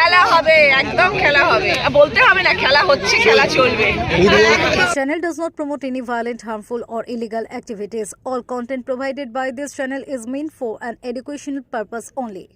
খেলা হবে একদম খেলা হবে বলতে হবে না খেলা হচ্ছে খেলা চলবে channel does not promote any violent, harmful, or illegal activities. All content provided by this channel is meant for an educational purpose only.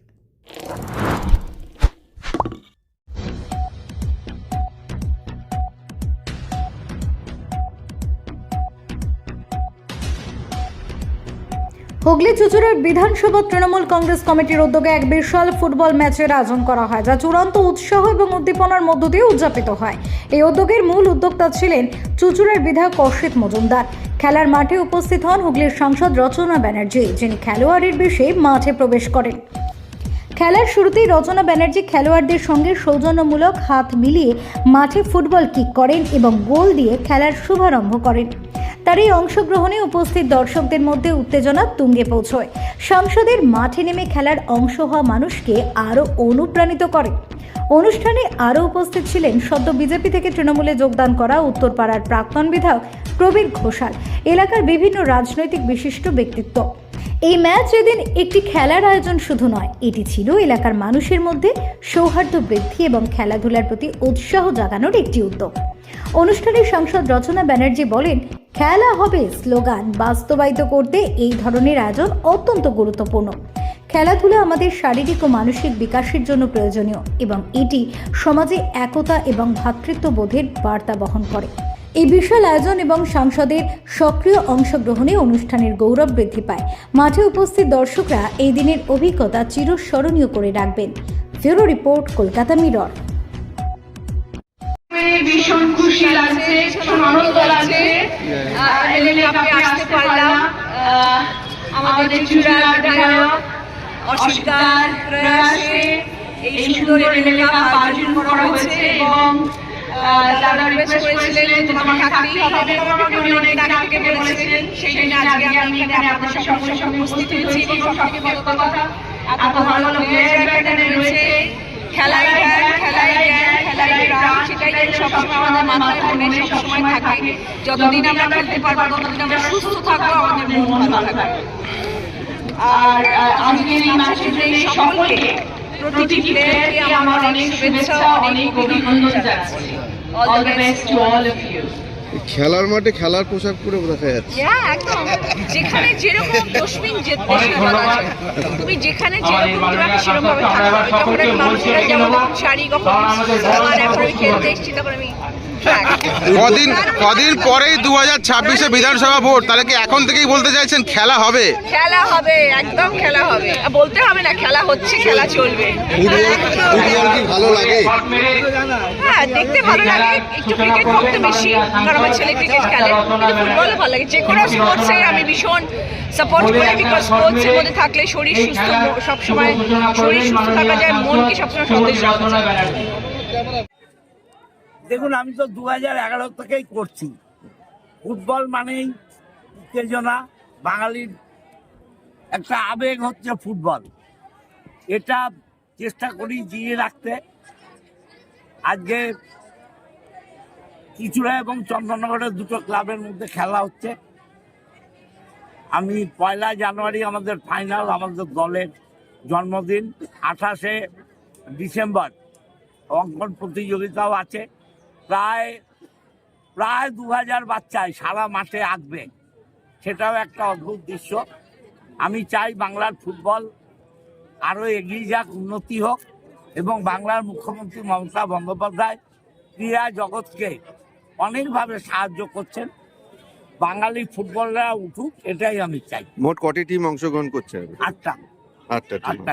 Hooghly চুচুড়ার বিধানসভা তৃণমূল কংগ্রেস কমিটির উদ্যোগে এক বিশাল ফুটবল ম্যাচের আয়োজন করা হয়, যা চূড়ান্ত উৎসাহ এবং উদ্দীপনার মধ্য দিয়ে উদযাপিত হয়। এই উদ্যোগের মূল উদ্যোক্তা ছিলেন চুচুড়ার বিধায়ক অসিত মজুমদার। খেলার মাঠে উপস্থিত হন হুগলির সাংসদ রচনা ব্যানার্জি, যিনি খেলোয়াড়ের বেশে মাঠে প্রবেশ করেন। খেলার শুরুতেই রচনা ব্যানার্জি খেলোয়াড়দের সঙ্গে সৌজন্যমূলক হাত মিলিয়ে মাঠে ফুটবল কিক করেন এবং গোল দিয়ে খেলার শুভারম্ভ করেন। তার এই অংশগ্রহণে উপস্থিত দর্শকদের মধ্যে উত্তেজনা তুঙ্গে পৌঁছয়। সংসদের মাঠে নেমে খেলার অংশ হওয়া মানুষকে আরও অনুপ্রাণিত করে। অনুষ্ঠানে আরও উপস্থিত ছিলেন সদ্য বিজেপি থেকে তৃণমূলে যোগদান করা উত্তরপাড়ার প্রাক্তন বিধায়ক প্রবীর ঘোষাল। এলাকার বিভিন্ন রাজনৈতিক বিশিষ্ট ব্যক্তিত্ব। এই ম্যাচ এদিন একটি খেলার আয়োজন শুধু নয়, এটি ছিল এলাকার মানুষের মধ্যে সৌহার্দ্য বৃদ্ধি এবং খেলাধুলার প্রতি উৎসাহ জাগানোর একটি উদ্যোগ। অনুষ্ঠানে সাংসদ রচনা ব্যানার্জি বলেন খেলা হবে স্লোগান বাস্তবায়িত করতে এই ধরনের আয়োজন অত্যন্ত গুরুত্বপূর্ণ। খেলাধুলা আমাদের শারীরিক ও মানসিক বিকাশের জন্য প্রয়োজনীয় এবং এটি সমাজে একতা এবং ভ্রাতৃত্ববোধের বার্তা বহন করে। এই বিশাল আয়োজন এবং সাংসদের সক্রিয় অংশগ্রহণে অনুষ্ঠানের গৌরব বৃদ্ধি পায়। মাঠে উপস্থিত দর্শকরা এই দিনের অভিজ্ঞতা চিরস্মরণীয় করে রাখবেন। ফেরো রিপোর্ট, কলকাতা মিরর। ভীষণ খুশি লাগছে, ভীষণ আনন্দ লাগছে। আসতে পারলাম। আমাদের অস্বীকার, প্রয়াসে এই সুন্দর আয়োজন করা হয়েছে এবং সঙ্গে উপস্থিত হয়েছি এবং সবথেকে বড় কথা। এত ভালো রয়েছে। খেলায় জ্ঞান খেলায় জ্ঞান খেলায় প্রাণ সেটাই যেন সবসময় আমাদের মাথায় মনে সবসময় থাকে যতদিন আমরা খেলতে পারব ততদিন আমরা সুস্থ থাকব আমাদের মন ভালো থাকবে। আর আজকের এই ম্যাচের জন্য সকলকে প্রতিটি প্লেয়ারকে আমার অনেক শুভেচ্ছা অনেক অভিনন্দন জানাচ্ছি। All the best to all of you খেলার মাঠে খেলার পোশাক পরে দেখা যাচ্ছে। একদম। যেখানে যেরকম তসমিন। তুমি যেখানে যেরকম তোমাকে সেরকম ভাবে থাকতে তখন মানুষেরা যেমন শাড়ি কখন আমার এখন আমি খেলতে এসেছি তারপর আমি কদিন কদিন পরেই দু হাজার ছাব্বিশে বিধানসভা ভোট তাহলে কি এখন থেকেই বলতে চাইছেন খেলা হবে? খেলা হবে একদম খেলা হবে। বলতে হবে না খেলা হচ্ছে খেলা চলবে। ভালো লাগে? হ্যাঁ দেখতে ভালো লাগে একটু ক্রিকেট করতে বেশি কারণ আমার ছেলে ক্রিকেট খেলে। কিন্তু ফুটবলও ভালো লাগে। যে কোনো স্পোর্টসে আমি ভীষণ সাপোর্ট করি বিকজ স্পোর্টসের মধ্যে থাকলে শরীর সুস্থ সবসময় শরীর সুস্থ থাকা যায় মনকে সবসময় সতেজ রাখা যায়। দেখুন আমি তো দু হাজার এগারো থেকেই করছি। ফুটবল মানেই উত্তেজনা বাঙালির একটা আবেগ হচ্ছে ফুটবল। এটা চেষ্টা করি জিয়ে রাখতে। আজকে কিছুড়া এবং চন্দননগরের দুটো ক্লাবের মধ্যে খেলা হচ্ছে। আমি পয়লা জানুয়ারি আমাদের ফাইনাল আমাদের দলের জন্মদিন, আঠাশে ডিসেম্বর। অঙ্কন প্রতিযোগিতাও আছে। প্রায় প্রায় দু হাজার বাচ্চায় সারা মাঠে আঁকবে সেটাও একটা অদ্ভুত দৃশ্য। আমি চাই বাংলার ফুটবল আরও এগিয়ে যাক, উন্নতি হোক এবং বাংলার মুখ্যমন্ত্রী মমতা বন্দ্যোপাধ্যায় ক্রীড়া জগৎকে অনেকভাবে সাহায্য করছেন। বাঙালি ফুটবলরা উঠুক এটাই আমি চাই। মোট কটি টিম অংশগ্রহণ করছে? আটটা। আটটা আটটা